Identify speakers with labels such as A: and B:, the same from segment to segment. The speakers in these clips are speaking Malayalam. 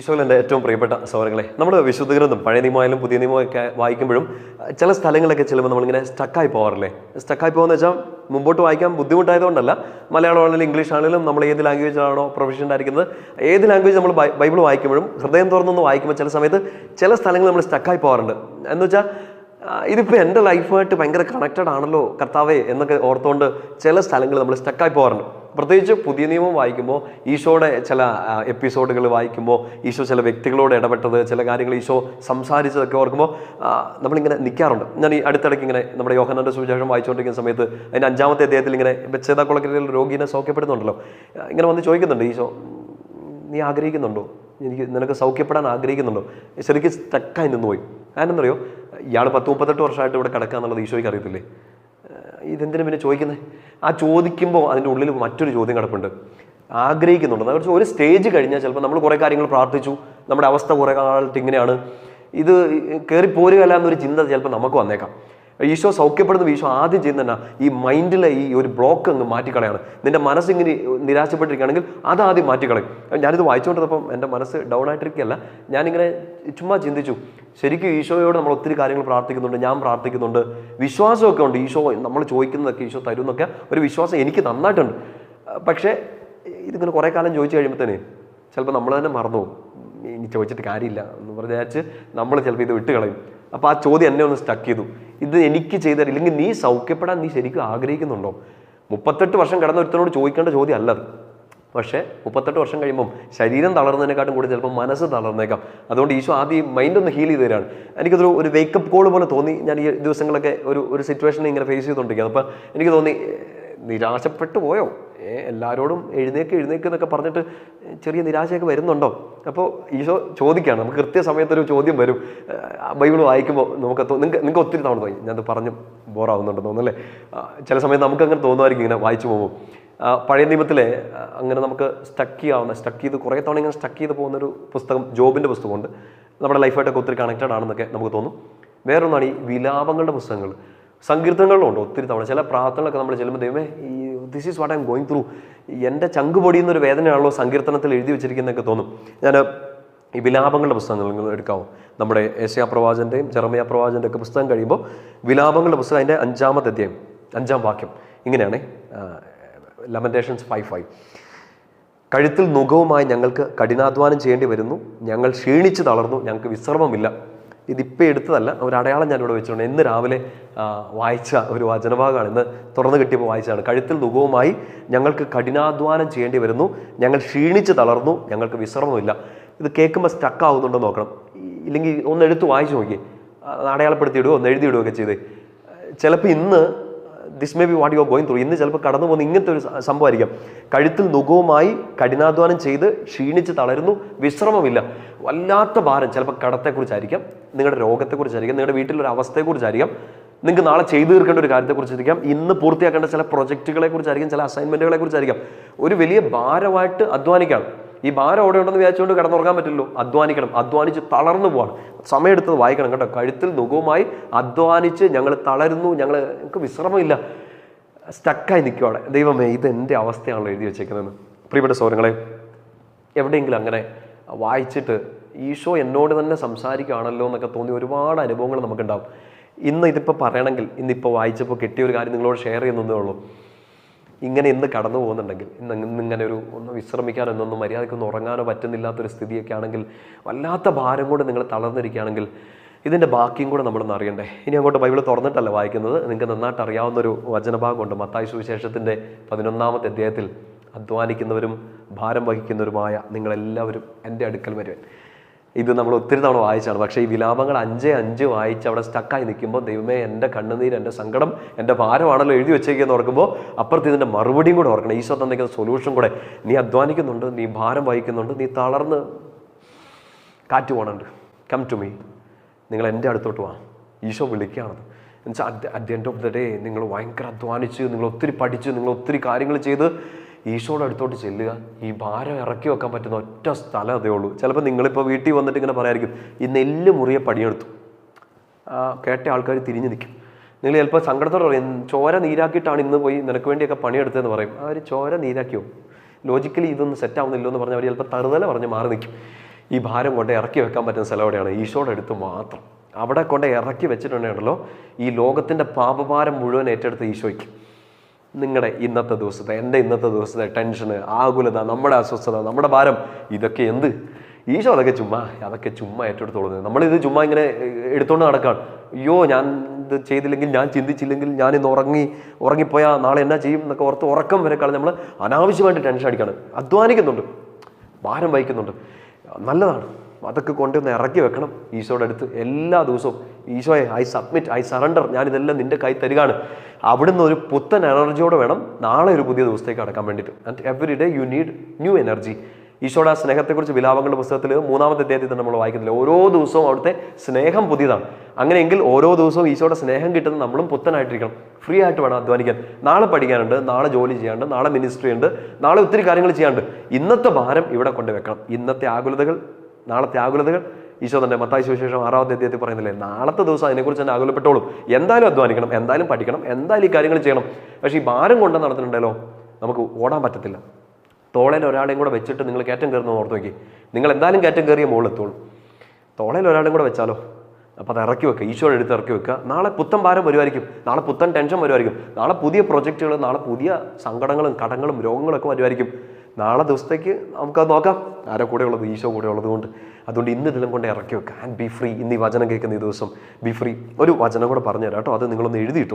A: ഈശോയിൽ എന്റെ ഏറ്റവും പ്രിയപ്പെട്ട സൗരങ്ങളെ നമ്മൾ വിശുദ്ധ ഗ്രന്ഥം പഴയ നിയമമായാലും പുതിയ നിയമമൊക്കെ വായിക്കുമ്പോഴും ചില സ്ഥലങ്ങളൊക്കെ ചെല്ലുമ്പോൾ നമ്മളിങ്ങനെ സ്റ്റക്കായി പോകാറില്ലേ? സ്റ്റക്കായി പോകുന്ന വെച്ചാൽ മുമ്പോട്ട് വായിക്കാൻ ബുദ്ധിമുട്ടായതുകൊണ്ടല്ല മലയാളം ആണെങ്കിലും ഇംഗ്ലീഷ് ആണെങ്കിലും നമ്മൾ ഏത് ലാംഗ്വേജിലാണോ പ്രൊഫഷന്റ് ആയിരിക്കുന്നത് ഏത് ലാംഗ്വേജ് നമ്മൾ ബൈബിൾ വായിക്കുമ്പോഴും ഹൃദയം തുറന്നൊന്ന് വായിക്കുമ്പോൾ ചില സമയത്ത് ചില സ്ഥലങ്ങൾ നമ്മൾ സ്റ്റക്കായി പോകാറുണ്ട്. എന്ന് വെച്ചാൽ ഇതിപ്പോൾ എന്റെ ലൈഫുമായിട്ട് ഭയങ്കര കണക്റ്റഡ് ആണല്ലോ കർത്താവേ എന്നൊക്കെ ഓർത്തുകൊണ്ട് ചില സ്ഥലങ്ങൾ നമ്മൾ സ്റ്റക്കായി പോകാറുണ്ട്. പ്രത്യേകിച്ച് പുതിയ നിയമം വായിക്കുമ്പോൾ ഈശോയുടെ ചില എപ്പിസോഡുകൾ വായിക്കുമ്പോൾ ഈശോ ചില വ്യക്തികളോട് ഇടപെട്ടത് ചില കാര്യങ്ങൾ ഈശോ സംസാരിച്ചതൊക്കെ ഓർക്കുമ്പോൾ നമ്മളിങ്ങനെ നിൽക്കാറുണ്ട്. ഞാൻ ഈ അടുത്തിടയ്ക്ക് ഇങ്ങനെ നമ്മുടെ യോഹനന്റെ സുവിശേഷം വായിച്ചുകൊണ്ടിരിക്കുന്ന സമയത്ത് അതിന്റെ അഞ്ചാമത്തെ അദ്ദേഹത്തിൽ ഇങ്ങനെ ബച്ചേതാക്കുളക്കരയിൽ രോഗീനെ സൗഖ്യപ്പെടുന്നുണ്ടല്ലോ ഇങ്ങനെ വന്ന് ചോദിക്കുന്നുണ്ട് ഈശോ നീ ആഗ്രഹിക്കുന്നുണ്ടോ? എനിക്ക് നിനക്ക് സൗഖ്യപ്പെടാൻ ആഗ്രഹിക്കുന്നുണ്ടോ? ശരിക്കും സ്റ്റക്കായി നിന്ന് പോയി അറിയോ ഇയാൾ പത്ത് മുപ്പത്തെട്ട് വർഷമായിട്ട് ഇവിടെ കിടക്കുക എന്നുള്ളത് ഈശോയ്ക്ക് അറിയത്തില്ലേ? ഇതെന്തിനു പിന്നെ ചോദിക്കുന്നത് ആ ചോദിക്കുമ്പോൾ അതിന്റെ ഉള്ളിൽ മറ്റൊരു ചോദ്യം കിടപ്പുണ്ട്. ആഗ്രഹിക്കുന്നുണ്ട്. അതായത് ഒരു സ്റ്റേജ് കഴിഞ്ഞാൽ ചിലപ്പോൾ നമ്മൾ കുറേ കാര്യങ്ങൾ പ്രാർത്ഥിച്ചു. നമ്മുടെ അവസ്ഥ കുറേ കാലത്ത് ഇങ്ങനെയാണ്. ഇത് കയറി പോരുകയല്ല എന്നൊരു ചിന്ത ചിലപ്പോൾ നമുക്ക് വന്നേക്കാം. ഈശോ സൗഖ്യപ്പെടുന്ന ഈശോ ആദ്യം ചെയ്യുന്ന ഈ മൈൻഡിലെ ഈ ഒരു ബ്ലോക്ക് അങ്ങ് മാറ്റിക്കളയാണ്. നിന്റെ മനസ്സിങ്ങനെ നിരാശപ്പെട്ടിരിക്കുകയാണെങ്കിൽ അത് ആദ്യം മാറ്റിക്കളയും. ഞാനിത് വായിച്ചുകൊണ്ടിരുന്നപ്പം എന്റെ മനസ്സ് ഡൗൺ ആയിട്ടിരിക്കുകയല്ല. ഞാനിങ്ങനെ ചുമ്മാ ചിന്തിച്ചു. ശരിക്കും ഈശോയോട് നമ്മൾ ഒത്തിരി കാര്യങ്ങൾ പ്രാർത്ഥിക്കുന്നുണ്ട് ഞാൻ പ്രാർത്ഥിക്കുന്നുണ്ട്. വിശ്വാസമൊക്കെ ഉണ്ട്. ഈശോ നമ്മൾ ചോദിക്കുന്നതൊക്കെ ഈശോ തരും എന്നൊക്കെ ഒരു വിശ്വാസം എനിക്ക് നന്നായിട്ടുണ്ട്. പക്ഷേ ഇതിങ്ങനെ കുറേ കാലം ചോദിച്ചു കഴിയുമ്പോഴത്തേനെ ചിലപ്പോൾ നമ്മൾ തന്നെ മറന്നു ഇനി ചോദിച്ചിട്ട് കാര്യമില്ല എന്ന് പറഞ്ഞാച്ച് നമ്മൾ ചിലപ്പോൾ ഇത് വിട്ട് കളയും അപ്പോൾ ആ ചോദ്യം എന്നെ ഒന്ന് സ്റ്റക്ക് ചെയ്തു. ഇത് എനിക്ക് ചെയ്ത ഇല്ലെങ്കിൽ നീ സൗഖ്യപ്പെടാൻ നീ ശരിക്കും ആഗ്രഹിക്കുന്നുണ്ടോ? മുപ്പത്തെട്ട് വർഷം കിടന്ന ഒരുത്തനോട് ചോദിക്കേണ്ട ചോദ്യം അല്ലത് പക്ഷേ മുപ്പത്തെട്ട് വർഷം കഴിയുമ്പം ശരീരം തളർന്നതിനെക്കാട്ടും കൂടി ചിലപ്പോൾ മനസ്സ് തളർന്നേക്കാം. അതുകൊണ്ട് ഈശോ ആദ്യം മൈൻഡ് ഒന്ന് ഹീൽ ചെയ്ത് തരാണ്. എനിക്കതൊരു ഒരു വേക്കപ്പ് കോൾ പോലെ തോന്നി. ഞാൻ ഈ ദിവസങ്ങളൊക്കെ ഒരു ഒരു സിറ്റുവേഷൻ ഇങ്ങനെ ഫേസ് ചെയ്തുകൊണ്ടിരിക്കുന്നത് അപ്പോൾ എനിക്ക് തോന്നി നിരാശപ്പെട്ടു പോയോ? എല്ലാവരോടും എഴുന്നേക്ക് എഴുന്നേക്ക് എന്നൊക്കെ പറഞ്ഞിട്ട് ചെറിയ നിരാശയൊക്കെ വരുന്നുണ്ടോ? അപ്പോൾ ഈശോ ചോദിക്കുകയാണ്. നമുക്ക് കൃത്യസമയത്തൊരു ചോദ്യം വരും. ബൈബിൾ വായിക്കുമ്പോൾ നമുക്ക് നിങ്ങൾക്ക് നിങ്ങൾക്ക് ഒത്തിരി തവണ തോന്നി. ഞാനത് പറഞ്ഞ് ബോറാവുന്നുണ്ടെന്ന് തോന്നുന്നല്ലേ ചില സമയത്ത് നമുക്ക് അങ്ങനെ തോന്നുമായിരിക്കും ഇങ്ങനെ വായിച്ചു പോകും പഴയ നിയമത്തിലെ അങ്ങനെ നമുക്ക് സ്റ്റക്ക് ചെയ്യാവുന്ന സ്റ്റക്ക് ചെയ്ത് കുറേ തവണ ഇങ്ങനെ സ്റ്റക്ക് ചെയ്ത് പോകുന്നൊരു പുസ്തകം ജോബിന്റെ പുസ്തകമുണ്ട്. നമ്മുടെ ലൈഫായിട്ടൊക്കെ ഒത്തിരി കണക്റ്റഡ് ആണെന്നൊക്കെ നമുക്ക് തോന്നും. വേറൊന്നാണ് ഈ വിലാപങ്ങളുടെ പുസ്തകങ്ങൾ. സങ്കീർത്തനങ്ങളിലുണ്ട് ഒത്തിരി തവണ. ചില പ്രാർത്ഥനകളൊക്കെ നമ്മൾ ചെല്ലുമ്പോൾ ദൈവമേ ഈ this is what I going through എന്റെ ചങ്ക് പൊടിയുന്ന ഒരു വേദനയാണല്ലോ സങ്കീർത്തനത്തിൽ എഴുതി വെച്ചിരിക്കുന്നതൊക്കെ തോന്നും. ഞാൻ ഈ വിലാപങ്ങളുടെ പുസ്തകങ്ങൾ നിങ്ങൾ എടുക്കാവോ? നമ്മുടെ ഏഷ്യാ പ്രവാചന്റെയും ചെറമയ പ്രവാചന്റെ ഒക്കെ പുസ്തകം കഴിയുമ്പോൾ വിലാപങ്ങളുടെ പുസ്തകം അതിന്റെ അഞ്ചാമത്തെ അധ്യായം അഞ്ചാം വാക്യം ഇങ്ങനെയാണ് ലമന്റേഷൻസ് ഫൈവ് ഫൈവ് കഴുത്തിൽ നുഖവുമായി ഞങ്ങൾക്ക് കഠിനാധ്വാനം ചെയ്യേണ്ടി വരുന്നു. ഞങ്ങൾ ക്ഷീണിച്ച് തളർന്നു. ഞങ്ങൾക്ക് വിശ്രമമില്ല. ഇതിപ്പോൾ എടുത്തതല്ല. ഒരു അടയാളം ഞാനിവിടെ വെച്ചുകൊണ്ട് ഇന്ന് രാവിലെ വായിച്ച ഒരു വചനഭാഗമാണ്. ഇന്ന് തുറന്നു കിട്ടിയപ്പോൾ വായിച്ചതാണ്. കഴുത്തിൽ ദുഃഖവുമായി ഞങ്ങൾക്ക് കഠിനാധ്വാനം ചെയ്യേണ്ടി വരുന്നു. ഞങ്ങൾ ക്ഷീണിച്ച് തളർന്നു. ഞങ്ങൾക്ക് വിശ്രമമില്ല ഇത് കേൾക്കുമ്പോൾ സ്റ്റക്ക് ആവുന്നുണ്ടോ നോക്കണം. ഇല്ലെങ്കിൽ ഒന്ന് എടുത്ത് വായിച്ചു നോക്കി അടയാളപ്പെടുത്തി ഇടുകയോ ഒന്ന് എഴുതി ഇടുകയൊക്കെ ചെയ്തേ. ചിലപ്പോൾ ഇന്ന് this may be what you are going through ഇന്ന് ചിലപ്പോൾ കടന്നു പോകുന്ന ഇങ്ങനത്തെ ഒരു സംഭവമായിരിക്കാം. കഴുത്തിൽ നുഖവുമായി കഠിനാധ്വാനം ചെയ്ത് ക്ഷീണിച്ച് തളരുന്നു വിശ്രമമില്ല. വല്ലാത്ത ഭാരം. ചിലപ്പോൾ കടത്തെക്കുറിച്ചായിരിക്കാം നിങ്ങളുടെ രോഗത്തെക്കുറിച്ചായിരിക്കാം നിങ്ങളുടെ വീട്ടിലൊരു അവസ്ഥയെക്കുറിച്ചായിരിക്കാം നിങ്ങൾക്ക് നാളെ ചെയ്തു തീർക്കേണ്ട ഒരു കാര്യത്തെക്കുറിച്ചായിരിക്കാം ഇന്ന് പൂർത്തിയാക്കേണ്ട ചില പ്രൊജക്റ്റുകളെ കുറിച്ചായിരിക്കും ചില അസൈൻമെന്റുകളെ കുറിച്ചായിരിക്കാം ഒരു വലിയ ഭാരമായിട്ട് അധ്വാനിക്കുകയാണ് ഈ ഭാരം അവിടെ ഉണ്ടെന്ന് വിചാരിച്ചുകൊണ്ട് കിടന്നുറങ്ങാൻ പറ്റില്ലല്ലോ. അധ്വാനിക്കണം. അധ്വാനിച്ച് തളർന്നു പോവാണ്. സമയമെടുത്തത് വായിക്കണം കേട്ടോ. കഴുത്തിൽ നുഖവുമായി അധ്വാനിച്ച് ഞങ്ങൾ തളരുന്നു. ഞങ്ങൾ ഞങ്ങൾക്ക് വിശ്രമമില്ല. സ്റ്റക്കായി നിൽക്കുവാണ് ദൈവമേ ഇത് എന്റെ അവസ്ഥയാണല്ലോ എഴുതി വെച്ചേക്കുന്നതെന്ന് പ്രിയപ്പെട്ട സൗരങ്ങളെ എവിടെയെങ്കിലും അങ്ങനെ വായിച്ചിട്ട് ഈശോ എന്നോട് തന്നെ സംസാരിക്കുകയാണല്ലോ എന്നൊക്കെ തോന്നി ഒരുപാട് അനുഭവങ്ങൾ നമുക്കുണ്ടാവും. ഇന്ന് ഇതിപ്പോൾ പറയണമെങ്കിൽ ഇന്നിപ്പോൾ വായിച്ചപ്പോൾ കിട്ടിയ ഒരു കാര്യം നിങ്ങളോട് ഷെയർ ചെയ്യുന്നതേ ഉള്ളൂ. ഇങ്ങനെ ഇന്ന് കടന്നു പോകുന്നുണ്ടെങ്കിൽ ഇന്ന് ഇങ്ങനെ ഒരു ഒന്ന് വിശ്രമിക്കാനോ എന്നൊന്നും മര്യാദയ്ക്കൊന്നും ഉറങ്ങാനോ പറ്റുന്നില്ലാത്തൊരു സ്ഥിതിയൊക്കെ ആണെങ്കിൽ വല്ലാത്ത ഭാരം കൊണ്ട് നിങ്ങൾ തളർന്നിരിക്കുകയാണെങ്കിൽ ഇതിന്റെ ബാക്കിയും കൂടെ നമ്മളൊന്ന് അറിയണ്ടേ? ഇനി അങ്ങോട്ട് ബൈബിൾ തുറന്നിട്ടല്ല വായിക്കുന്നത്. നിങ്ങൾക്ക് നന്നായിട്ട് അറിയാവുന്ന ഒരു വചനഭാഗമുണ്ട്. മത്തായ സുവിശേഷത്തിന്റെ പതിനൊന്നാമത്തെ അധ്യായത്തിൽ അധ്വാനിക്കുന്നവരും ഭാരം വഹിക്കുന്നവരുമായ നിങ്ങളെല്ലാവരും എന്റെ അടുക്കൽ വരുവൻ. ഇത് നമ്മൾ ഒത്തിരി തവണ വായിച്ചാണ്. പക്ഷേ ഈ വിലാപങ്ങൾ അഞ്ച് അഞ്ച് വായിച്ച് അവിടെ സ്റ്റക്കായി നിൽക്കുമ്പോൾ ദൈവമേ എന്റെ കണ്ണുനീര് എന്റെ സങ്കടം എന്റെ ഭാരമാണല്ലോ എഴുതി വെച്ചേക്കെന്ന് ഓർക്കുമ്പോൾ അപ്പുറത്ത് ഇതിന്റെ മറുപടിയും കൂടെ ഓർക്കണം. ഈശോ തന്നിരിക്കുന്ന സൊല്യൂഷൻ കൂടെ നീ അധ്വാനിക്കുന്നുണ്ട് നീ ഭാരം വഹിക്കുന്നുണ്ട് നീ തളർന്ന് കാറ്റ് പോകണുണ്ട് കം ടു മീ നിങ്ങൾ എന്റെ അടുത്തോട്ട് വാ. ഈശോ വിളിക്കുകയാണത് എന്നുവെച്ചാൽ at the end of the day നിങ്ങൾ ഭയങ്കര അധ്വാനിച്ച് നിങ്ങൾ ഒത്തിരി പഠിച്ച് നിങ്ങൾ ഒത്തിരി കാര്യങ്ങൾ ചെയ്ത് ഈശോയുടെ അടുത്തോട്ട് ചെല്ലുക. ഈ ഭാരം ഇറക്കി വെക്കാൻ പറ്റുന്ന ഒറ്റ സ്ഥലം അതേ ഉള്ളൂ. ചിലപ്പോൾ നിങ്ങളിപ്പോൾ വീട്ടിൽ വന്നിട്ട് ഇങ്ങനെ പറയായിരിക്കും ഈ നെല്ല് മുറിയെ പണിയെടുത്തു. കേട്ട ആൾക്കാർ തിരിഞ്ഞു നിൽക്കും. നിങ്ങൾ ചിലപ്പോൾ സങ്കടത്തോടെ പറയും ചോര നീരാക്കിയിട്ടാണ് ഇന്ന് പോയി നിനക്ക് വേണ്ടിയൊക്കെ പണിയെടുത്തതെന്ന് പറയും. അവർ ചോര നീരാക്കിയോ ലോജിക്കലി ഇതൊന്നും സെറ്റ് ആവുന്നില്ലോ എന്ന് പറഞ്ഞാൽ അവർ ചിലപ്പോൾ തറുതല പറഞ്ഞ് മാറി നിൽക്കും. ഈ ഭാരം കൊണ്ട് ഇറക്കി വെക്കാൻ പറ്റുന്ന സ്ഥലം എവിടെയാണ് ഈശോയുടെ അടുത്ത് മാത്രം. അവിടെ കൊണ്ട് ഇറക്കി വെച്ചിട്ടുണ്ടെങ്കിലോ ഈ ലോകത്തിന്റെ പാപഭാരം മുഴുവൻ ഏറ്റെടുത്ത ഈശോയ്ക്ക്. നിങ്ങളുടെ ഇന്നത്തെ ദിവസത്തെ എന്റെ ഇന്നത്തെ ദിവസത്തെ ടെൻഷന് ആകുലത നമ്മുടെ അസ്വസ്ഥത നമ്മുടെ ഭാരം ഇതൊക്കെ എന്ത്? ഈശോ അതൊക്കെ ചുമ്മാ അതൊക്കെ ചുമ്മാ ഏറ്റെടുത്തോളുന്നത് നമ്മളിത് ചുമ്മാ ഇങ്ങനെ എടുത്തുകൊണ്ട് നടക്കാണ്. അയ്യോ ഞാൻ ഇത് ചെയ്തില്ലെങ്കിൽ ഞാൻ ചിന്തിച്ചില്ലെങ്കിൽ ഞാൻ ഇന്ന് ഉറങ്ങി ഉറങ്ങിപ്പോയാൽ നാളെ എന്നാ ചെയ്യും എന്നൊക്കെ ഓർത്ത് ഉറക്കം വരെ കളഞ്ഞ് നമ്മൾ അനാവശ്യമായിട്ട് ടെൻഷൻ അടിക്കാണ്. അധ്വാനിക്കുന്നുണ്ട്. ഭാരം വഹിക്കുന്നുണ്ട്. നല്ലതാണ്. അതൊക്കെ കൊണ്ടുവന്ന് ഇറക്കി വെക്കണം ഈശോയുടെ അടുത്ത് എല്ലാ ദിവസവും. ഈശോയെ ഐ സബ്മിറ്റ് ഐ സറണ്ടർ ഞാൻ ഇതെല്ലാം നിന്റെ കൈ തരികയാണ്. അവിടുന്ന് ഒരു പുത്തൻ എനർജിയോടെ വേണം നാളെ ഒരു പുതിയ ദിവസത്തേക്ക് അടക്കാൻ വേണ്ടിയിട്ട്. And every day you need new energy ഈശോയുടെ ആ സ്നേഹത്തെക്കുറിച്ച് വിലാപങ്ങളുടെ പുസ്തകത്തിൽ മൂന്നാമത്തെ അധ്യായത്തിൽ തന്നെ നമ്മൾ വായിക്കുന്നില്ല. ഓരോ ദിവസവും അവിടുത്തെ സ്നേഹം പുതിയതാണ്. അങ്ങനെയെങ്കിൽ ഓരോ ദിവസവും ഈശോയുടെ സ്നേഹം കിട്ടുന്ന നമ്മളും പുത്തനായിട്ടിരിക്കണം. ഫ്രീ ആയിട്ട് വേണം അധ്വാനിക്കാൻ. നാളെ പഠിക്കാനുണ്ട് നാളെ ജോലി ചെയ്യാനുണ്ട് നാളെ മിനിസ്ട്രി ഉണ്ട് നാളെ ഒത്തിരി കാര്യങ്ങൾ ചെയ്യാനുണ്ട്. ഇന്നത്തെ ഭാരം ഇവിടെ കൊണ്ടുവെക്കണം. ഇന്നത്തെ ആകുലതകൾ നാളത്തെ ആകുലതകൾ. ഈശോ തന്നെ മത്തായി സുവിശേഷം ആറാമത്തെ അദ്ദേഹത്തിൽ പറയുന്നില്ലേ നാളത്തെ ദിവസം അതിനെക്കുറിച്ച് തന്നെ ആകുലപ്പെട്ടോളും. എന്തായാലും അധ്വാനിക്കണം എന്തായാലും പഠിക്കണം എന്തായാലും ഈ കാര്യങ്ങൾ ചെയ്യണം. പക്ഷേ ഈ ഭാരം കൊണ്ട് നടത്തുന്നുണ്ടല്ലോ നമുക്ക് ഓടാൻ പറ്റത്തില്ല. തോളയിൽ ഒരാളെയും കൂടെ വെച്ചിട്ട് നിങ്ങൾ കയറ്റം കയറുന്നത് ഓർത്ത് നോക്കി. നിങ്ങൾ എന്തായാലും കയറ്റം കയറിയ മുകളിലെത്തുള്ളൂ തോളയിൽ ഒരാളെയും കൂടെ വെച്ചാലോ? അപ്പോൾ അത് ഇറക്കി വെക്കുക ഈശോയുടെ എടുത്ത് ഇറക്കി വെക്കുക. നാളെ പുത്തൻ ഭാരം വരുമായിരിക്കും നാളെ പുത്തൻ ടെൻഷൻ വരുമായിരിക്കും. നാളെ പുതിയ പ്രൊജക്റ്റുകൾ നാളെ പുതിയ സങ്കടങ്ങളും കടങ്ങളും രോഗങ്ങളൊക്കെ വരുമായിരിക്കും. നാളെ ദിവസത്തേക്ക് നമുക്കത് നോക്കാം. ആരോ കൂടെ ഉള്ളത് ഈശോ കൂടെ ഉള്ളത് കൊണ്ട്. അതുകൊണ്ട് ഇന്ന് ഇതിലും കൊണ്ട് ഇറക്കി വെക്കുക ആൻഡ് ബി ഫ്രീ ഇന്ന് ഈ വചനം കേൾക്കുന്ന ഈ ദിവസം ബി ഫ്രീ ഒരു വചനം കൂടെ പറഞ്ഞു തരാം കേട്ടോ. അത് നിങ്ങളൊന്ന് എഴുതിയിട്ടു.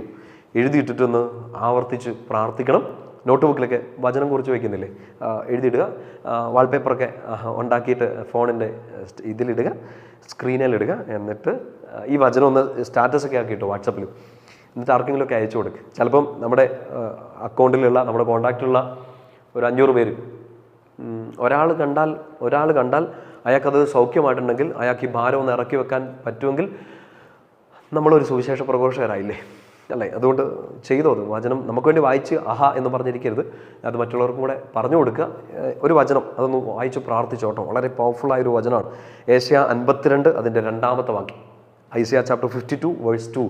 A: എഴുതിയിട്ടിട്ടൊന്ന് ആവർത്തിച്ച് പ്രാർത്ഥിക്കണം. നോട്ട് ബുക്കിലൊക്കെ വചനം കുറിച്ച് വയ്ക്കുന്നില്ലേ ആ, എഴുതിയിടുക. വാൾപേപ്പറൊക്കെ ഉണ്ടാക്കിയിട്ട് ഫോണിന്റെ ഇതിലിടുക. സ്ക്രീനിലിടുക. എന്നിട്ട് ഈ വചനം ഒന്ന് സ്റ്റാറ്റസൊക്കെ ആക്കിയിട്ടോ വാട്സപ്പിൽ. എന്നിട്ട് ആർക്കെങ്കിലുമൊക്കെ അയച്ചു കൊടുക്കുക ചിലപ്പം നമ്മുടെ അക്കൗണ്ടിലുള്ള നമ്മുടെ കോൺടാക്റ്റിലുള്ള ഒരു അഞ്ഞൂറ് പേര്. ഒരാൾ കണ്ടാൽ ഒരാൾ കണ്ടാൽ അയാൾക്കത് സൗഖ്യമായിട്ടുണ്ടെങ്കിൽ അയാൾക്ക് ഈ ഭാരം ഒന്ന് ഇറക്കി വെക്കാൻ പറ്റുമെങ്കിൽ നമ്മളൊരു സുവിശേഷ പ്രഘോഷകരായില്ലേ? അല്ലേ? അതുകൊണ്ട് ചെയ്തോ അത്. വചനം നമുക്ക് വേണ്ടി വായിച്ച് ആഹാ എന്ന് പറഞ്ഞിരിക്കരുത്. അത് മറ്റുള്ളവർക്കും കൂടെ പറഞ്ഞു കൊടുക്കുക. ഒരു വചനം അതൊന്ന് വായിച്ച് പ്രാർത്ഥിച്ചോട്ടോ വളരെ പവർഫുൾ ആയ ഒരു വചനമാണ്. ഏഷ്യ അൻപത്തിരണ്ട് അതിന്റെ രണ്ടാമത്തെ വാക്യം. Isaiah chapter fifty two verse two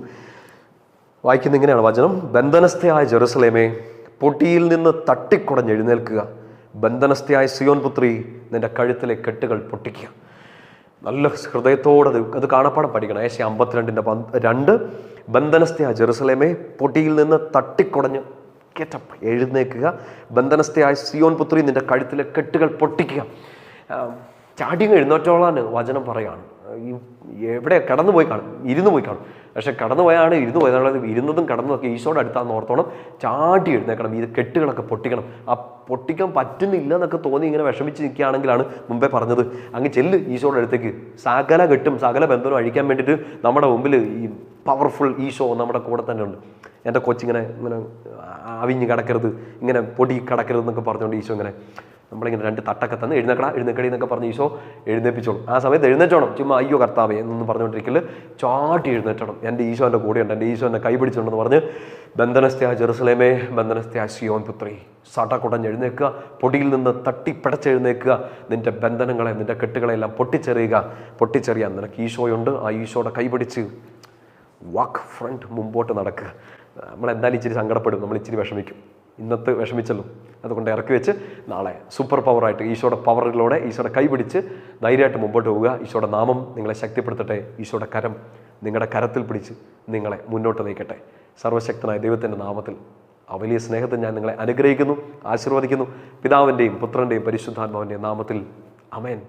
A: വായിക്കുന്ന ഇങ്ങനെയാണ് വചനം. ബന്ധനസ്ഥയായ ജെറുസലേമേ പൊട്ടിയിൽ നിന്ന് തട്ടിക്കുടഞ്ഞ് എഴുന്നേൽക്കുക. ബന്ധനസ്ഥയായ സിയോൻ പുത്രി നിന്റെ കഴുത്തിലെ കെട്ടുകൾ പൊട്ടിക്കുക. നല്ല ഹൃദയത്തോടെ അത് കാണപ്പാടം പഠിക്കണം. ഏശ അമ്പത്തിരണ്ടിന്റെ രണ്ട് ബന്ധനസ്ഥയായ ജെറുസലേമേ പൊട്ടിയിൽ നിന്ന് തട്ടിക്കുടഞ്ഞ് കെറ്റപ്പ് എഴുന്നേക്കുക ബന്ധനസ്ഥയായ സിയോൻ പുത്രി നിന്റെ കഴുത്തിലെ കെട്ടുകൾ പൊട്ടിക്കുക. ചാടിയും എഴുന്നേറ്റോളാൻ വചനം പറയാണ്. ഈ എവിടെ കടന്നു പോയി കാണും? ഇരുന്ന് പോയി കാണും. പക്ഷെ കടന്നു പോയാണ് ഇരുന്ന് പോയത് ഇരുന്നതും കടന്നതൊക്കെ ഈശോയുടെ അടുത്താന്ന് ഓർത്തോണം. ചാടി എഴുന്നേക്കണം ഇത് കെട്ടുകളൊക്കെ പൊട്ടിക്കണം. ആ പൊട്ടിക്കാൻ പറ്റുന്നില്ല എന്നൊക്കെ തോന്നി ഇങ്ങനെ വിഷമിച്ച് നിൽക്കുകയാണെങ്കിലാണ് മുമ്പേ പറഞ്ഞത്. അങ്ങ് ചെല്ല് ഈശോയുടെ അടുത്തേക്ക്. സകല കെട്ടും സകല ബന്ധനം അഴിക്കാൻ വേണ്ടിയിട്ട് നമ്മുടെ മുമ്പിൽ ഈ പവർഫുൾ ഈശോ നമ്മുടെ കൂടെ തന്നെ ഉണ്ട്. എന്റെ കൊച്ചിങ്ങനെ ഇങ്ങനെ അവിഞ്ഞ് കിടക്കരുത് ഇങ്ങനെ പൊടി കിടക്കരുത് എന്നൊക്കെ പറഞ്ഞുകൊണ്ട് ഈശോ ഇങ്ങനെ നമ്മളിങ്ങനെ രണ്ട് തട്ടൊക്കെ തന്ന് എഴുന്നേക്കടാ എഴുന്നേക്കടി എന്നൊക്കെ പറഞ്ഞ് ഈശോ എഴുന്നേപ്പിച്ചോളും. ആ സമയത്ത് എഴുന്നേറ്റോണം. ചുമ്മാ അയ്യോ കർത്താവേ എന്നൊന്നും പറഞ്ഞുകൊണ്ടിരിക്കൽ ചാട്ടി എഴുന്നേറ്റണം. എന്റെ ഈശോ എന്റെ കൂടെയുണ്ട് എന്റെ ഈശോ എന്നെ കൈപിടിച്ചുണ്ടെന്ന് പറഞ്ഞ് ബന്ധനസ്ഥയ ജെറുസലേമേ ബന്ധനസ്ഥയ സിയോൻ പുത്രി. സാട്ടക്കുടഞ്ഞ് എഴുന്നേക്കുക പൊടിയിൽ നിന്ന് തട്ടി പിടച്ചെഴുന്നേക്കുക നിന്റെ ബന്ധനങ്ങളെ നിന്റെ കെട്ടുകളെല്ലാം പൊട്ടിച്ചെറിയുക. പൊട്ടിച്ചെറിയാൻ നിനക്ക് ഈശോയുണ്ട്. ആ ഈശോയുടെ കൈപിടിച്ച് വാക്ക് ഫ്രണ്ട് മുമ്പോട്ട് നടക്കുക നമ്മളെന്തായാലും ഇച്ചിരി സങ്കടപ്പെടും. നമ്മൾ ഇച്ചിരി വിഷമിക്കും. ഇന്നത്തെ വിഷമിച്ചല്ലോ. അതുകൊണ്ട് ഇറക്കി വെച്ച് നാളെ സൂപ്പർ പവറായിട്ട് ഈശോയുടെ പവറിലൂടെ ഈശോയുടെ കൈപിടിച്ച് ധൈര്യമായിട്ട് മുമ്പോട്ട് പോവുക. ഈശോയുടെ നാമം നിങ്ങളെ ശക്തിപ്പെടുത്തട്ടെ. ഈശോയുടെ കരം നിങ്ങളുടെ കരത്തിൽ പിടിച്ച് നിങ്ങളെ മുന്നോട്ട് നയിക്കട്ടെ. സർവശക്തനായ ദൈവത്തിന്റെ നാമത്തിൽ ആ വലിയ സ്നേഹത്തിൽ ഞാൻ നിങ്ങളെ അനുഗ്രഹിക്കുന്നു ആശീർവദിക്കുന്നു. പിതാവിന്റെയും പുത്രന്റെയും പരിശുദ്ധാത്മാവിന്റെയും നാമത്തിൽ. അമേൻ